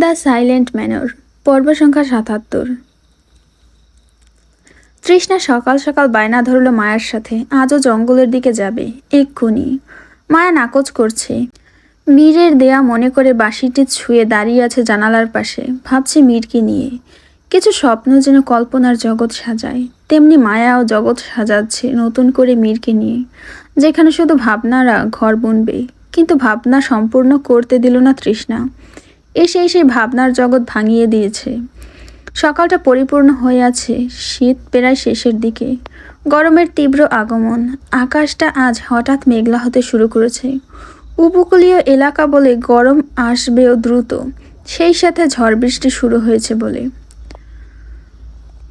The silent manor, পর্ব সংখ্যা সাতাত্তর। তৃষ্ণা সকাল সকাল বায়না ধরলো মায়ার সাথে, আজও জঙ্গলের দিকে যাবে, এক্ষুনি। মায়া নাকচ করছে। মীরের দেয়া মনে করে বাঁশিটি ছুঁয়ে দাঁড়িয়ে আছে জানালার পাশে, ভাবছে মীরকে নিয়ে। কিছু স্বপ্ন যেন কল্পনার জগৎ সাজায়, তেমনি মায়াও জগৎ সাজাচ্ছে নতুন করে মীরকে নিয়ে। যেখানে শুধু ভাবনারা ঘর বুনবে, কিন্তু ভাবনা সম্পূর্ণ করতে দিল না তৃষ্ণা। এসে এসে ভাবনার জগৎ ভাঙিয়ে দিয়েছে। সকালটা পরিপূর্ণ হয়ে আছে শীত প্রায় শেষের দিকে। গরমের তীব্র আগমন, আকাশটা আজ হঠাৎ মেঘলা হতে শুরু করেছে। উপকূলীয় এলাকা বলে গরম আসবেও দ্রুত, সেই সাথে ঝড় বৃষ্টি শুরু হয়েছে বলে।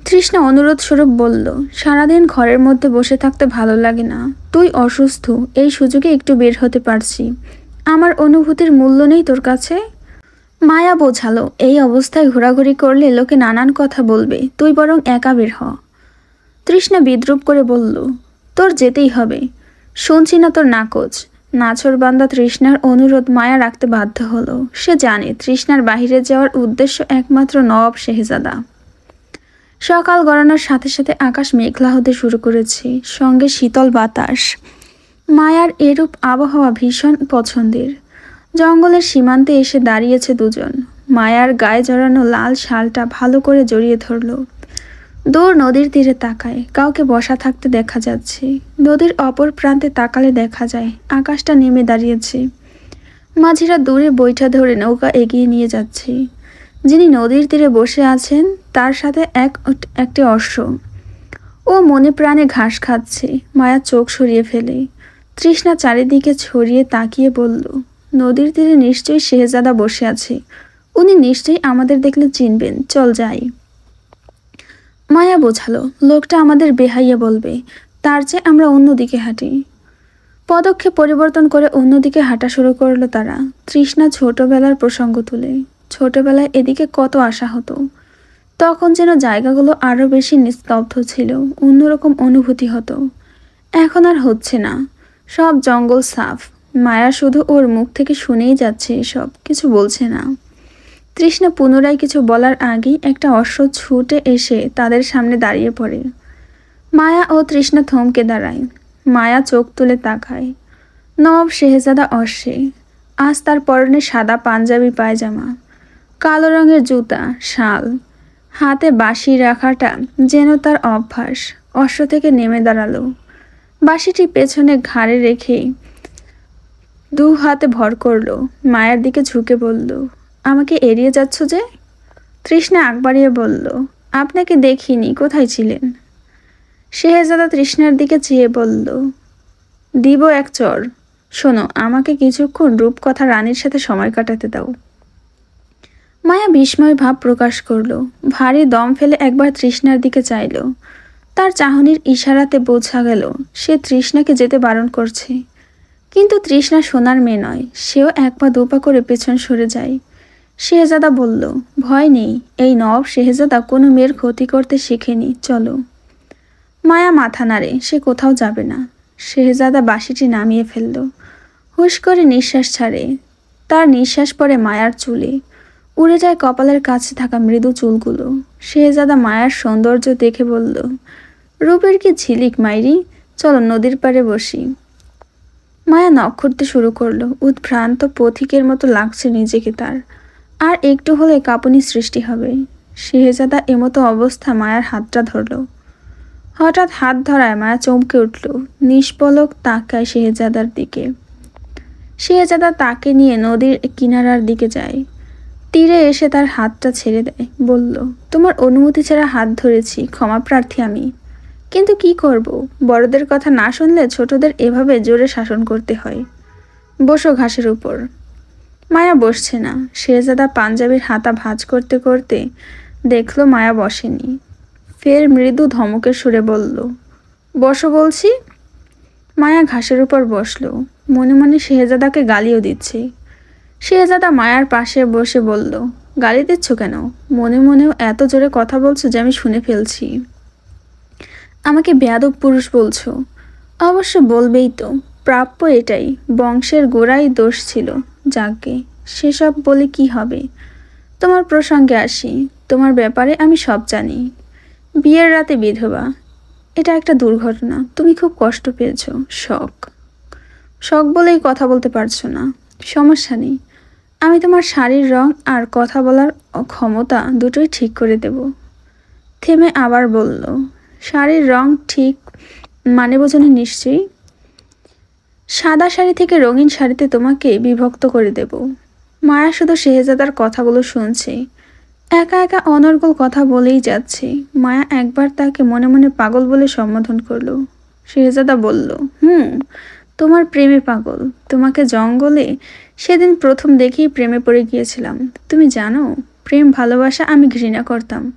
তৃষ্ণা অনুরোধ স্বরূপ বলল, সারাদিন ঘরের মধ্যে বসে থাকতে ভালো লাগে না। তুই অসুস্থ, এই সুযোগে একটু বের হতে পারছি। আমার অনুভূতির মূল্য নেই তোর কাছে? মায়া বোঝালো, এই অবস্থায় ঘোরাঘুরি করলে লোকে নানান কথা বলবে, তুই বরং একা বের হ। তৃষ্ণা বিদ্রুপ করে বলল, তোর যেতেই হবে। শুনছি না তোর নাকচ। নাছর বান্দা তৃষ্ণার অনুরোধ মায়া রাখতে বাধ্য হলো। সে জানে, তৃষ্ণার বাহিরে যাওয়ার উদ্দেশ্য একমাত্র নবাব শেহজাদা। সকাল গড়ানোর সাথে সাথে আকাশ মেঘলা হতে শুরু করেছে, সঙ্গে শীতল বাতাস। মায়ার এরূপ আবহাওয়া ভীষণ পছন্দের। জঙ্গলের সীমান্তে এসে দাঁড়িয়েছে দুজন। মায়ার গায়ে জড়ানো লাল শালটা ভালো করে জড়িয়ে ধরল। দূর নদীর তীরে তাকায়। কাউকে বসা থাকতে দেখা যাচ্ছে। নদীর অপর প্রান্তে তাকালে দেখা যায়, আকাশটা নেমে দাঁড়িয়েছে। মাঝিরা দূরে বৈঠা ধরে নৌকা এগিয়ে নিয়ে যাচ্ছে। যিনি নদীর তীরে বসে আছেন, তার সাথে এক একটি অশ্ব। ও মনে প্রাণে ঘাস খাচ্ছে। মায়া চোখ সরিয়ে ফেলে। তৃষ্ণা চারিদিকে ছড়িয়ে তাকিয়ে বলল নদীর তীরে নিশ্চয়ই শেহজাদা বসে আছে। উনি নিশ্চয়ই আমাদের দেখলে চিনবেন। চল যাই। মায়া বোঝালো, লোকটা আমাদের বেহাইয়া বলবে, তার চেয়ে আমরা অন্যদিকে হাঁটি। পদক্ষেপ পরিবর্তন করে অন্যদিকে হাঁটা শুরু করল তারা। তৃষ্ণা ছোটবেলার প্রসঙ্গ তুলে। ছোটবেলায় এদিকে কত আশা হতো। তখন যেন জায়গাগুলো আরও বেশি নিস্তব্ধ ছিল, অন্যরকম অনুভূতি হতো। এখন আর হচ্ছে না। সব জঙ্গল সাফ। মায়া শুধু ওর মুখ থেকে শুনেই যাচ্ছে এসব, কিছু বলছে না। তৃষ্ণা পুনরায় কিছু বলার আগেই একটা অশ্ব ছুটে এসে তাদের সামনে দাঁড়িয়ে পড়ে। মায়া ও তৃষ্ণা থমকে দাঁড়ায়। মায়া চোখ তুলে তাকায়। নব শেহজাদা অশ্বে। আজ তার পরনে সাদা পাঞ্জাবি পায়জামা। কালো রঙের জুতা, শাল। হাতে বাঁশি রাখাটা যেন তার অভ্যাস। অশ্ব থেকে নেমে দাঁড়াল। বাঁশিটি পেছনে ঘাড়ে রেখে দু হাতে ভর করল, মায়ের দিকে ঝুঁকে বলল, আমাকে এড়িয়ে যাচ্ছ যে? তৃষ্ণা আগ বাড়িয়ে বলল, আপনাকে দেখিনি, কোথায় ছিলেন? শেহজাদা তৃষ্ণার দিকে চেয়ে বলল, দিব এক চর, শোনো, আমাকে কিছুক্ষণ রূপকথা রানীর সাথে সময় কাটাতে দাও। মায়া বিস্ময় ভাব প্রকাশ করল, ভারী দম ফেলে একবার তৃষ্ণার দিকে চাইল। তার চাহনির ইশারাতে বোঝা গেল, সে তৃষ্ণাকে যেতে বারণ করছে। কিন্তু তৃষ্ণা সোনার মেয়ে নয়, সেও এক পা দুপা করে পেছন সরে যায়। শেহজাদা বলল, ভয় নেই, এই নব শেহজাদা কোনো মেয়ের ক্ষতি করতে শেখেনি, চলো। মায়া মাথা নাড়ে, সে কোথাও যাবে না। শেহজাদা বাঁশিটি নামিয়ে ফেলল। হুশ করে নিঃশ্বাস ছাড়ে। তার নিঃশ্বাস পড়ে মায়ার চুলে। উড়ে যায় কপালের কাছে থাকা মৃদু চুলগুলো। শেহজাদা মায়ার সৌন্দর্য দেখে বলল, রূপের কি ঝিলিক মাইরি? চলো নদীর পাড়ে বসি। মায়া নখ করতে শুরু করল। উদ্ভ্রান্ত পথিকের মতো লাগছে নিজেকে তার। আর একটু হলে কাঁপুনি সৃষ্টি হবে। শেহজাদা এমতো অবস্থা মায়ার হাতটা ধরল। হঠাৎ হাত ধরায় মায়া চমকে উঠল। নিষ্পলক তাকায় শেহজাদার দিকে। শেহজাদা তাকে নিয়ে নদীর কিনারার দিকে যায়। তীরে এসে তার হাতটা ছেড়ে দেয়। বলল, তোমার অনুমতি ছাড়া হাত ধরেছি। ক্ষমা প্রার্থী আমি। কিন্তু কি করব? বড়দের কথা না শুনলে ছোটদের এভাবে জোরে শাসন করতে হয়। বসো ঘাসের উপর। মায়া বসছে না। শেরজাদা পাঞ্জাবির হাতা ভাঁজ করতে করতে দেখল মায়া বসেনি। ফের মৃদু ধমকের সুরে বলল, বসো বলছি। মায়া ঘাসের উপর বসল। মনে মনে শেহজাদাকে গালিও দিচ্ছে। শেহজাদা মায়ার পাশে বসে বলল, গালি দিচ্ছ কেন? মনে মনেও এত জোরে কথা বলছো যে আমি শুনে ফেলছি। আমাকে বেয়াদব পুরুষ বলছো। অবশ্য বলবেই তো, প্রাপ্য এটাই, বংশের গোড়াই দোষ ছিল, যাকে। সেসব বলে কি হবে? তোমার প্রসঙ্গে আসি, তোমার ব্যাপারে আমি সব জানি। বিয়ের রাতে বিধবা, এটা একটা দুর্ঘটনা, তুমি খুব কষ্ট পেয়েছ, শখ। শখ বলেই কথা বলতে পারছ না, সমস্যা নেই। আমি তোমার শাড়ির রং আর কথা বলার ক্ষমতা দুটোই ঠিক করে দেব। থেমে আবার বলল শাড়ির রং ঠিক মানে বোঝানো নিশ্চয়ই। সাদা শাড়ি থেকে রঙিন শাড়িতে তোমাকে বিভক্ত করে দেব। মায়া শুধু শেহজাদার কথাগুলো শুনছে। একা একা অনর্গল কথা বলেই যাচ্ছে। মায়া একবার তাকে মনে মনে পাগল বলে সম্বোধন করল। শেহজাদা বলল, হুম, তোমার প্রেমে পাগল। তোমাকে জঙ্গলে সেদিন প্রথম দেখেই প্রেমে পড়ে গিয়েছিলাম। তুমি জানো, প্রেম ভালোবাসা আমি ঘৃণা করতাম।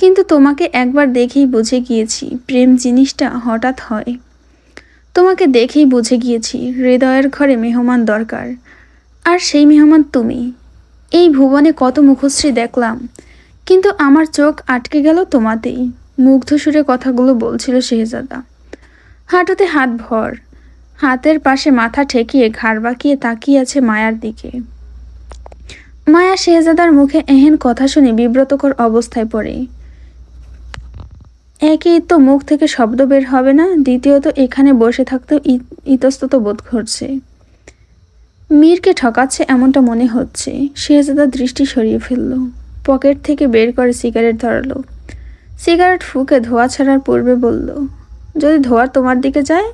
কিন্তু তোমাকে একবার দেখেই বুঝে গিয়েছি, প্রেম জিনিসটা হঠাৎ হয়। তোমাকে দেখেই বুঝে গিয়েছি, হৃদয়ের ঘরে মেহমান দরকার। আর সেই মেহমান তুমি। এই ভুবনে কত মুখশ্রী দেখলাম, কিন্তু আমার চোখ আটকে গেল তোমাতেই, মুগ্ধ সুরে কথাগুলো বলছিল শেহজাদা। হাঁটুতে হাত ভর, হাতের পাশে মাথা ঠেকিয়ে ঘাড় বাঁকিয়ে তাকিয়ে আছে মায়ার দিকে। মায়া শেহজাদার মুখে এহেন কথা শুনে বিব্রতকর অবস্থায় পড়ে। একই তো মুখ থেকে শব্দ বের হবে না, দ্বিতীয়ত এখানে বসে থাকতেও ই- ইতস্তত বোধ করছে। মীরকে ঠকাচ্ছে এমনটা মনে হচ্ছে, শেহজাদা দৃষ্টি সরিয়ে ফেলল, পকেট থেকে বের করে সিগারেট ধরালো। সিগারেট ফুঁকে ধোয়া ছাড়ার পূর্বে বলল, যদি ধোয়ার তোমার দিকে যায়,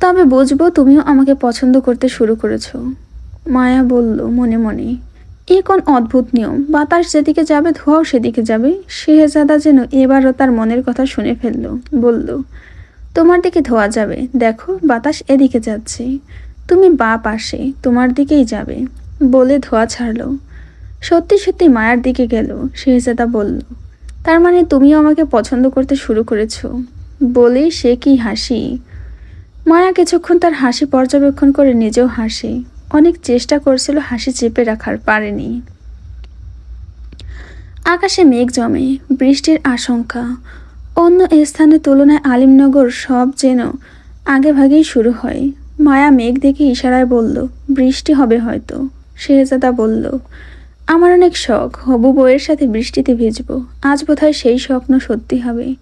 তবে বুঝব তুমিও আমাকে পছন্দ করতে শুরু করেছ। মায়া বলল মনে মনে এ কোন অদ্ভুত নিয়ম? বাতাস যেদিকে যাবে, ধোঁয়াও সেদিকে যাবে। শেহজাদা যেন এবারও তার মনের কথা শুনে ফেলল, বলল, তোমার দিকে ধোয়া যাবে। দেখো, বাতাস এদিকে যাচ্ছে। তুমি বা পাশে, তোমার দিকেই যাবে। বলে ধোয়া ছাড়লো। সত্যি সত্যি মায়ার দিকে গেল, শেহজাদা বলল। তার মানে তুমিও আমাকে পছন্দ করতে শুরু করেছ? বলে সে কি হাসি? মায়া কিছুক্ষণ তার হাসি পর্যবেক্ষণ করে নিজেও হাসে। অনেক চেষ্টা করছিল হাসি চেপে রাখার, পারেনি। আকাশে মেঘ জমে, বৃষ্টির আশঙ্কা। অন্য স্থানের তুলনায় আলিমনগর সব যেন আগে ভাগেই শুরু হয়। মায়া মেঘ দেখে ইশারায় বলল, বৃষ্টি হবে হয়তো। শেহজাদা বলল, আমার অনেক শখ, হবু বইয়ের সাথে বৃষ্টিতে ভিজবো। আজ বোধহয় সেই স্বপ্ন সত্যি হবে।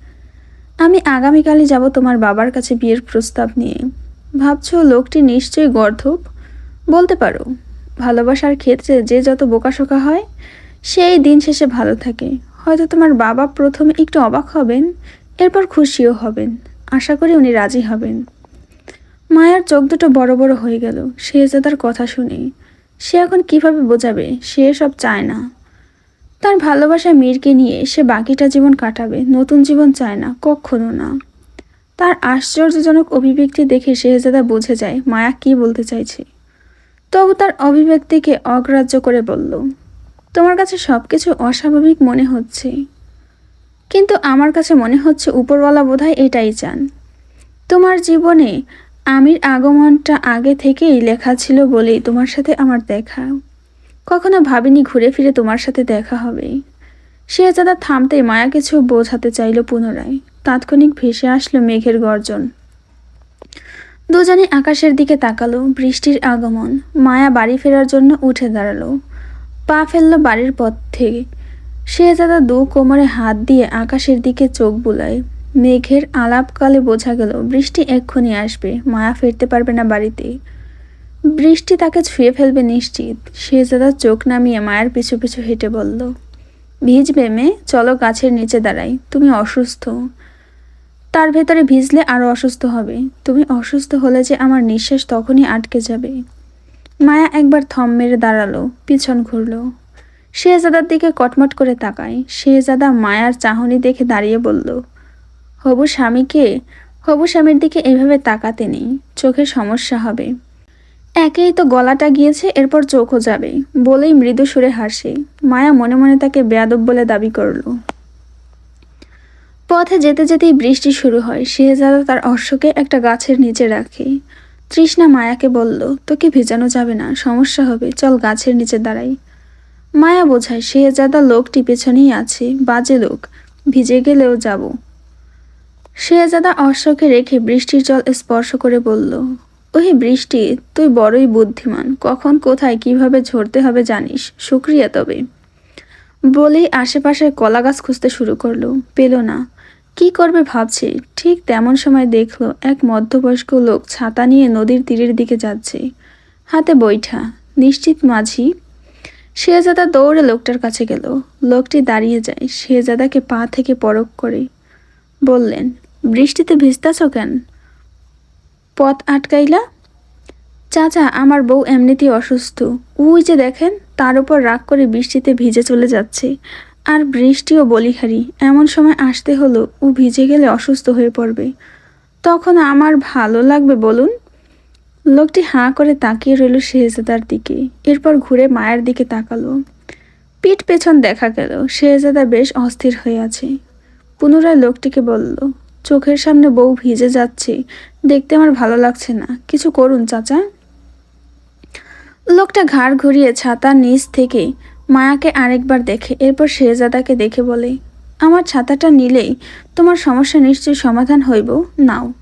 আমি আগামীকালই যাব তোমার বাবার কাছে বিয়ের প্রস্তাব নিয়ে। ভাবছ লোকটি নিশ্চয়ই গর্ধব? বলতে পারো, ভালোবাসার ক্ষেত্রে যে যত বোকাশোকা হয়, সেই দিন শেষে ভালো থাকে। হয়তো তোমার বাবা প্রথমে একটু অবাক হবেন, এরপর খুশিও হবেন। আশা করি উনি রাজি হবেন। মায়ার চোখ দুটো বড় বড় হয়ে গেল। সে শেহজাদার কথা শুনে। সে এখন কীভাবে বোঝাবে? সে সব চায় না। তার ভালোবাসা মীরকে নিয়ে সে বাকিটা জীবন কাটাবে। নতুন জীবন চায় না, কখনো না। তার আশ্চর্যজনক অভিব্যক্তি দেখে শেহজাদা বুঝে যায়, মায়া কি বলতে চাইছে। তবু তার অভিব্যক্তিকে অগ্রাহ্য করে বলল, তোমার কাছে সব কিছু অস্বাভাবিক মনে হচ্ছে। কিন্তু আমার কাছে মনে হচ্ছে উপরওয়ালা বোধহয় এটাই চান। তোমার জীবনে আমির আগমনটা আগে থেকেই লেখা ছিল বলেই তোমার সাথে আমার দেখা। কখনো ভাবিনি ঘুরে ফিরে তোমার সাথে দেখা হবে। শেহজাদা থামতে মায়া কিছু বোঝাতে চাইল পুনরায়। তাৎক্ষণিক ভেসে আসলো মেঘের গর্জন। দুজনে আকাশের দিকে তাকালো, বৃষ্টির আগমন। মায়া বাড়ি ফেরার জন্য উঠে দাঁড়াল। পা ফেলল বাড়ির পথ থেকে। শেহজাদা দু কোমরে হাত দিয়ে আকাশের দিকে চোখ বুলায়। মেঘের আলাপকালে বোঝা গেল, বৃষ্টি এক্ষুনি আসবে, মায়া ফিরতে পারবে না বাড়িতে। বৃষ্টি তাকে ছুঁয়ে ফেলবে নিশ্চিত। শেহজাদা চোখ নামিয়ে মায়ের পিছু পিছু হেঁটে বলল, ভিজবে মেয়ে, চলো গাছের নিচে দাঁড়াই, তুমি অসুস্থ। তার ভেতরে ভিজলে আরও অসুস্থ হবে। তুমি অসুস্থ হলে যে আমার নিঃশ্বাস তখনই আটকে যাবে। মায়া একবার থম মেরে দাঁড়াল, পিছন ঘুরলো। শেহজাদার দিকে কটমট করে তাকায়। শেহজাদা মায়ার চাহনি দেখে দাঁড়িয়ে বলল, হবু স্বামীকে? হবু স্বামীর দিকে এইভাবে তাকাতে নেই, চোখে সমস্যা হবে। একেই তো গলাটা গিয়েছে, এরপর চোখও যাবে। বলেই মৃদু সুরে হাসে। মায়া মনে মনে তাকে বেয়াদব বলে দাবি করল। পথে যেতে যেতেই বৃষ্টি শুরু হয়। শেহজাদা তার অশ্বকে একটা গাছের নিচে রাখে। তৃষ্ণা মায়াকে বলল, তোকে ভেজানো যাবে না, সমস্যা হবে, চল গাছের নিচে দাঁড়াই। মায়া বোঝায়, শেহজাদা লোকটি পেছনেই আছে, বাজে লোক, ভিজে গেলেও যাব। শেহজাদা অশ্বকে রেখে বৃষ্টির জল স্পর্শ করে বলল, ওহে বৃষ্টি, তুই বড়ই বুদ্ধিমান, কখন কোথায় কীভাবে ঝরতে হবে জানিস, শুক্রিয়া তবে। বলেই আশেপাশে কলা গাছ খুঁজতে শুরু করল, পেল না। কি করবে ভাবছে? ঠিক তেমন সময় দেখল এক মধ্যবয়স্ক লোক ছাতা নিয়ে নদীর তীরের দিকে যাচ্ছে। হাতে বৈঠা। নিশ্চিত মাঝি। শেহজাদা দৌড়ে লোকটার কাছে গেল। লোকটি দাঁড়িয়ে যায়। শেহজাদাকে পা থেকে পরক করে। বললেন, বৃষ্টিতে ভিজতাছ কেন? পথ আটকাইলা? চাচা, আমার বউ এমনিতেই অসুস্থ। উই যে দেখেন, তার উপর রাগ করে বৃষ্টিতে ভিজে চলে যাচ্ছে। আর বৃষ্টিও বলিহারি, এমন সময় আসতে হলো, ও ভিজে গেলে অসুস্থ হয়ে পড়বে। তখন আমার ভালো লাগবে বলুন? লোকটি হাঁ করে তাকিয়ে রইল শেহজাদার দিকে, এরপর ঘুরে মায়ের দিকে তাকালো। পিঠ পেছন দেখা গেল, শেহজাদা বেশ অস্থির হয়ে আছে। পুনরায় লোকটিকে বলল, চোখের সামনে বউ ভিজে যাচ্ছে, দেখতে আমার ভালো লাগছে না, কিছু করুন চাচা। লোকটা ঘাড় ঘুরিয়ে ছাতার নিচ থেকে মায়াকে আরেকবার দেখে, এরপর শেহজাদাকে দেখে বলে, আমার ছাতাটা নিলেই তোমার সমস্যা নিশ্চয়ই সমাধান হইব। নাও।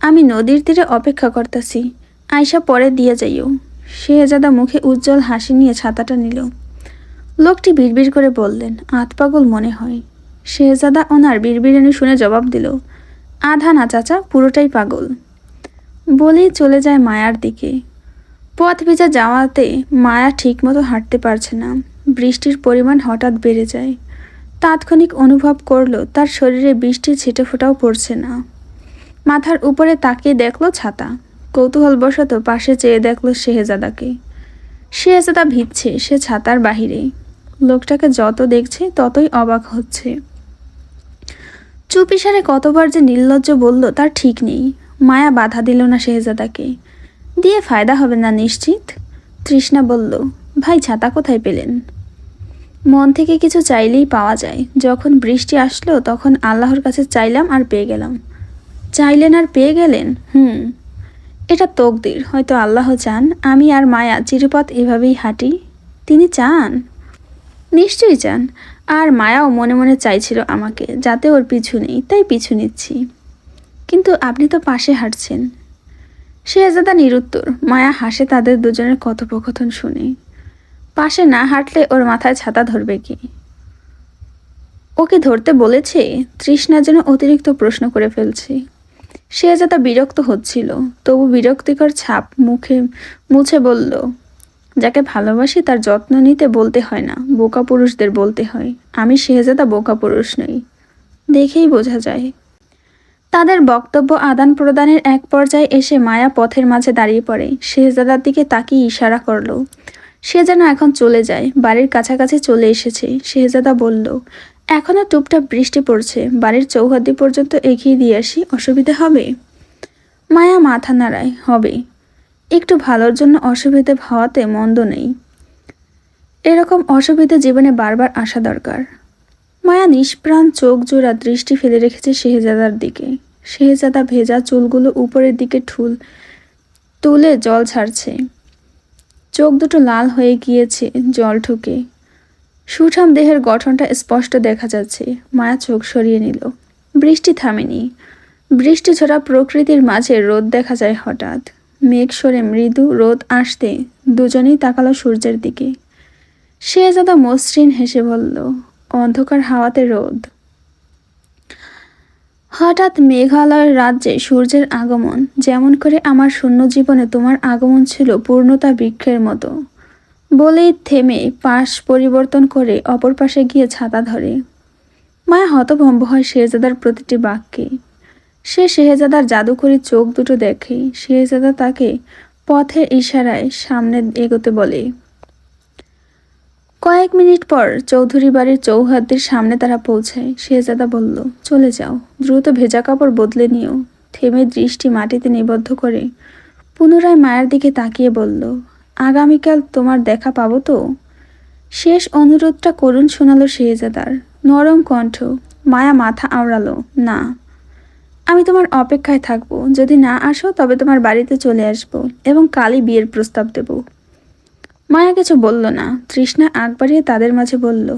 আমি নদীর তীরে অপেক্ষা করতেছি। আয়সা পরে দিয়ে যাইও। শেহজাদা মুখে উজ্জ্বল হাসি নিয়ে ছাতাটা নিল। লোকটি বিড়বিড় করে বললেন আতপাগল মনে হয়। শেহজাদা ওনার বিড়বিড়ানি শুনে জবাব দিল, আধা না চাচা, পুরোটাই পাগল। বলেই চলে যায় মায়ার দিকে। পথ ভেজা যাওয়াতে মায়া ঠিকমতো হাঁটতে পারছে না। বৃষ্টির পরিমাণ হঠাৎ বেড়ে যায়। তাৎক্ষণিক অনুভব করল, তার শরীরে বৃষ্টির ছিটে ফোটাও পড়ছে না। মাথার উপরে তাকিয়ে দেখল ছাতা। কৌতূহলবশত পাশে চেয়ে দেখল শেহজাদাকে। শেহজাদা ভিজছে, সে ছাতার বাহিরে। লোকটাকে যত দেখছে, ততই অবাক হচ্ছে। চুপিসারে কতবার যে নির্লজ্জ বলল, তার ঠিক নেই। মায়া বাধা দিল না শেহজাদাকে। দিয়ে ফায়দা হবে না নিশ্চিত? তৃষ্ণা বলল, ভাই, ছাতা কোথায় পেলেন? মন থেকে কিছু চাইলেই পাওয়া যায়। যখন বৃষ্টি আসলো, তখন আল্লাহর কাছে চাইলাম আর পেয়ে গেলাম। চাইলেন আর পেয়ে গেলেন? হুম। এটা তকদির, হয়তো আল্লাহ চান। আমি আর মায়া চিরপথ এভাবেই হাঁটি। তিনি চান? নিশ্চয়ই চান। আর মায়াও মনে মনে চাইছিল আমাকে, যাতে ওর পিছু নেই, তাই পিছু নিচ্ছি। কিন্তু আপনি তো পাশে হাঁটছেন। সে শেহজাদা নিরুত্তর। মায়া হাসে তাদের দুজনের কথোপকথন শুনে। পাশে না হাঁটলে ওর মাথায় ছাতা ধরবে কি? ওকে ধরতে বলেছে, তৃষ্ণা যেন অতিরিক্ত প্রশ্ন করে ফেলছে। সে শেহজাদা বিরক্ত হচ্ছিল, তবু বিরক্তিকর ছাপ মুখে মুছে বলল, যাকে ভালোবাসি তার যত্ন নিতে বলতে হয় না, বোকা পুরুষদের বলতে হয়। আমি শেহজাদা বোকা পুরুষ নই। দেখেই বোঝা যায়। তাদের বক্তব্য আদান প্রদানের এক পর্যায়ে এসে মায়া পথের মাঝে দাঁড়িয়ে পড়ে। শেহজাদার দিকে তাকিয়ে ইশারা করল সে যেন এখন চলে যায়, বাড়ির কাছাকাছি চলে এসেছে, শেহজাদা বলল। এখনও টুপটাপ বৃষ্টি পড়ছে, বাড়ির চৌহদ্দি পর্যন্ত এগিয়ে দিয়ে আসি, অসুবিধা হবে? মায়া মাথা নাড়ায়, হবে। একটু ভালোর জন্য অসুবিধে হওয়াতে মন্দ নেই। এরকম অসুবিধে জীবনে বারবার আসা দরকার। মায়া নিষ্প্রাণ চোখ জোড়া দৃষ্টি ফেলে রেখেছে শেহজাদার দিকে। শেহজাদা ভেজা চুলগুলো উপরের দিকে ঠুল, তুলে জল ছাড়ছে। চোখ দুটো লাল হয়ে গিয়েছে, জল ঠুকে সুঠাম দেহের গঠনটা স্পষ্ট দেখা যাচ্ছে, মায়া চোখ সরিয়ে নিল। বৃষ্টি থামেনি। বৃষ্টি ঝরা প্রকৃতির মাঝে রোদ দেখা যায় হঠাৎ। মেঘ সরে মৃদু রোদ আসতে দুজনেই তাকালো সূর্যের দিকে। সে যাদা মসৃণ হেসে বলল, অন্ধকার হাওয়াতে রোদ। হঠাৎ মেঘালয়ের রাজ্যে সূর্যের আগমন, যেমন করে আমার শূন্য জীবনে তোমার আগমন ছিল পূর্ণতা বৃক্ষের মতো। বলেই থেমে পাশ পরিবর্তন করে অপর পাশে গিয়ে ছাতা ধরে। মায়া হতভম্ব হয় শেহজাদার প্রতিটি বাক্যে। সে শেহজাদার জাদুকরি চোখ দুটো দেখে। শেহজাদা তাকে পথের ইশারায় সামনে এগোতে বলে কয়েক মিনিট পর চৌধুরী বাড়ির চৌহাদ্দির সামনে তারা পৌঁছায়। শেহজাদা বলল, চলে যাও। দ্রুত ভেজা কাপড় বদলে নিও। থেমে দৃষ্টি মাটিতে নিবদ্ধ করে পুনরায় মায়ের দিকে তাকিয়ে বলল, আগামীকাল তোমার দেখা পাবো তো? শেষ অনুরোধটা করুন শোনালো শেহজাদার। নরম কণ্ঠ, মায়া মাথা আওড়ালো, না। আমি তোমার অপেক্ষায় থাকব। যদি না আসো, তবে তোমার বাড়িতে চলে আসব এবং কালই বিয়ের প্রস্তাব দেব। মায়া কিছু বলল না। তৃষ্ণা আগ বাড়িয়ে তাদের মাঝে বলল,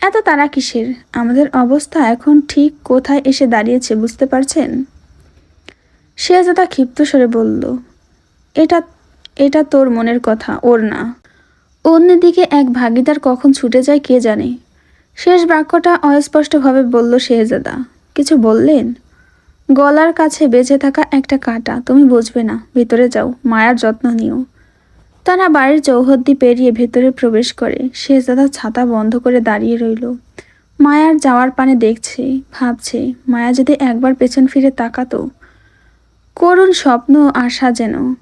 এত তারা কিসের? আমাদের অবস্থা এখন ঠিক কোথায় এসে দাঁড়িয়েছে বুঝতে পারছেন? সে শেহজাদা ক্ষিপ্ত স্বরে বলল, এটা এটা তোর মনের কথা, ওর না। অন্যদিকে এক ভাগিদার কখন ছুটে যায় কে জানে? শেষ বাক্যটা অস্পষ্টভাবে বলল শেহজাদা কিছু বললেন? গলার কাছে বেঁচে থাকা একটা কাঁটা, তুমি বুঝবে না। ভিতরে যাও, মায়ার যত্ন নিও। তারা বাড়ির চৌহদ্দি পেরিয়ে ভেতরে প্রবেশ করে। শেহজাদা ছাতা বন্ধ করে দাঁড়িয়ে রইল। মায়ার যাওয়ার পানে দেখছে, ভাবছে, মায়া যদি একবার পেছন ফিরে তাকাতো। করুণ স্বপ্ন আশা যেন।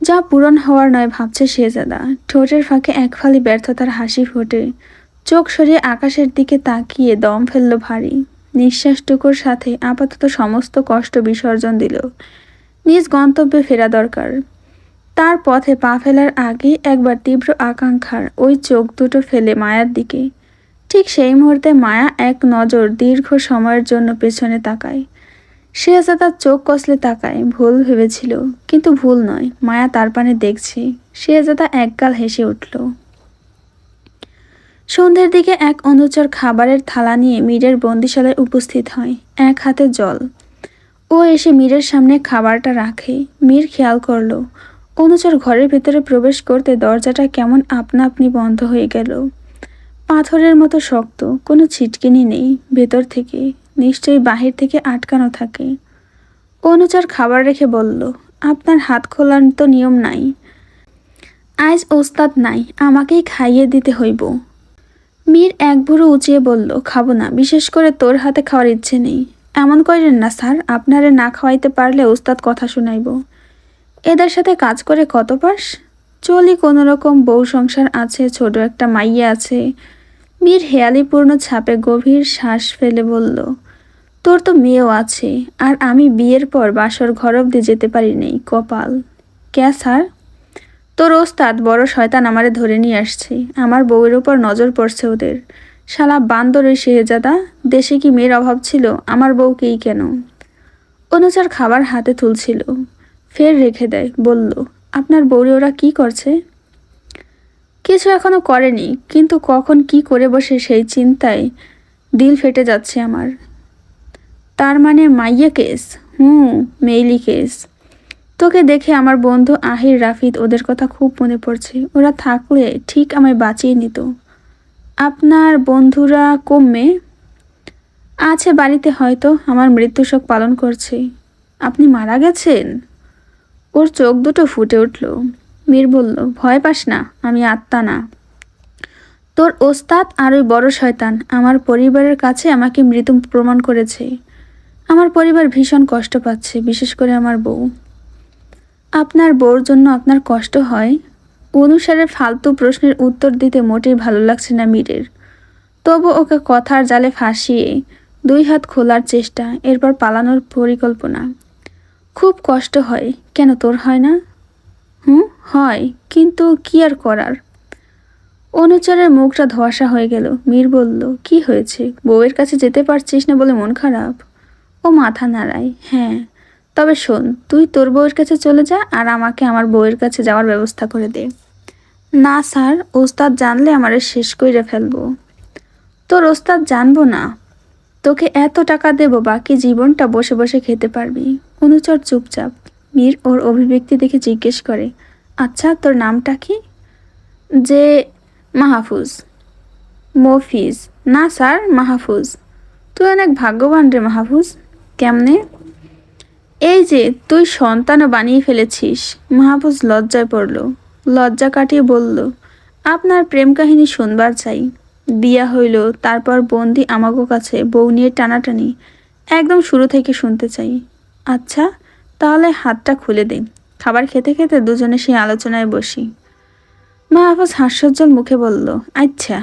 যা পূরণ হওয়ার নয় ভাবছে শেহজাদা ঠোঁটের ফাঁকে এক ফালি ব্যর্থতার হাসি ফোটে। চোখ সরিয়ে আকাশের দিকে তাকিয়ে দম ফেলল ভারী। নিঃশ্বাসটুকুর সাথে আপাতত সমস্ত কষ্ট বিসর্জন দিল। নিজ গন্তব্যে ফেরা দরকার। তার পথে পা ফেলার আগে একবার তীব্র আকাঙ্ক্ষার ওই চোখ দুটো ফেলে মায়ার দিকে। ঠিক সেই মুহূর্তে মায়া এক নজর দীর্ঘ সময়ের জন্য পেছনে তাকায়। শেহজাদার চোখ কষলে তাকায়, ভুল ভেবেছিল, কিন্তু ভুল নয়। মায়া তার পানে দেখছে শেহজাদা একগাল হেসে উঠল। সন্ধ্যের দিকে এক অনুচর খাবারের থালা নিয়ে মীরের বন্দিশালায় উপস্থিত হয়, এক হাতে জল। ও এসে মীরের সামনে খাবারটা রাখে। মীর খেয়াল করল অনুচর ঘরের ভেতরে প্রবেশ করতে দরজাটা কেমন আপনা আপনি বন্ধ হয়ে গেল। পাথরের মতো শক্ত, কোনো ছিটকিনি নেই, ভেতর থেকে, নিশ্চয়ই বাহির থেকে আটকানো থাকে। অনুচর খাবার রেখে বলল, আপনার হাত খোলার তো নিয়ম নাই। আজ ওস্তাদ নাই, আমাকেই খাইয়ে দিতে হইব। মীর এক বুড়ো উঁচিয়ে বলল, খাব না, বিশেষ করে তোর হাতে খাওয়ার ইচ্ছে নেই। এমন করেন না, স্যার। আপনারে না খাওয়াইতে পারলে ওস্তাদ কথা শুনাইব। এদের সাথে কাজ করে কত পাস? চলি কোনো রকম বউ সংসার আছে, ছোট একটা মাইয়া আছে। মীর হেয়ালিপূর্ণ ছাপে গভীর শ্বাস ফেলে বলল, তোর তো মেয়েও আছে, আর আমি বিয়ের পর বাসর ঘর অব্দি যেতে পারি নেই, কপাল। ক্যা স্যার? তোর ওস্তাদ বড় শয়তান আমারে ধরে নিয়ে আসছে, আমার বউয়ের উপর নজর পড়ছে ওদের। শালা বান্দর ওই শেহজাদা, দেশে কি মেয়ের অভাব ছিল, আমার বউকেই কেন? অনুচার খাবার হাতে তুলছিল। ফের রেখে দেয়, বলল, আপনার বউরে ওরা কি করছে? কিছু এখনও করেনি, কিন্তু কখন কি করে বসে সেই চিন্তায় দিল ফেটে যাচ্ছে আমার। তার মানে মাইয়া কেস? হুম, মেইলি কেস। তোকে দেখে আমার বন্ধু আহির, রাফিদ, ওদের কথা খুব মনে পড়ছে। ওরা থাকলে ঠিক আমায় বাঁচিয়ে নিত। আপনার বন্ধুরা কমে? আছে বাড়িতে হয়তো, আমার মৃত্যু শোক পালন করছে। আপনি মারা গেছেন? ওর চোখ দুটো ফুটে উঠল। মীর বলল, ভয় পাস না, আমি আত্মা না। তোর ওস্তাদ আর ওই বড় শয়তান আমার পরিবারের কাছে আমাকে মৃত প্রমাণ করেছে। আমার পরিবার ভীষণ কষ্ট পাচ্ছে, বিশেষ করে আমার বউ। আপনার বউর জন্য আপনার কষ্ট হয়? অনুসারে ফালতু প্রশ্নের উত্তর দিতে মোটেই ভালো লাগছে না মীরের। তবু ওকে কথার জালে ফাঁসিয়ে দুই হাত খোলার চেষ্টা, এরপর পালানোর পরিকল্পনা। খুব কষ্ট হয়। কেন তোর হয় না? হুম? হয়, কিন্তু কি আর করার? অনুচরের মুখটা ধোয়াশা হয়ে গেল। মীর বলল, কি হয়েছে? বউয়ের কাছে যেতে পারছিস না বলে মন খারাপ? ও মাথা নাড়ায় হ্যাঁ। তবে শোন, তুই তোর বউয়ের কাছে চলে যা আর আমাকে আমার বউয়ের কাছে যাওয়ার ব্যবস্থা করে দে। না স্যার, ওস্তাদ জানলে আমারে শেষ কইরে ফেলব। তোর ওস্তাদ জানব না। তোকে এত টাকা দেব বাকি জীবনটা বসে বসে খেতে পারবি। অনুচর চুপচাপ। মীর ওর অভিব্যক্তি দেখে জিজ্ঞেস করে আচ্ছা তোর নামটা কি? যে মাহফুজ। মফিজ। না, স্যার, মাহফুজ। তুই অনেক ভাগ্যবান রে মাহফুজ। কেমনে? এই যে, তুই সন্তানও বানিয়ে ফেলেছিস। মাহফুজ লজ্জায় পড়ল। লজ্জা কাটিয়ে বলল, আপনার প্রেম কাহিনী শুনবার চাই। বিয়া হইল, তারপর বন্দি আমাগো কাছে বউ নিয়ে টানাটানি, একদম শুরু থেকে শুনতে চাই। আচ্ছা তাহলে হাতটা খুলে দে খাবার খেতে খেতে দুজনে সেই আলোচনায় বসি। মাহফুজ হাস্যজ্জ্বল মুখে বলল আচ্ছা।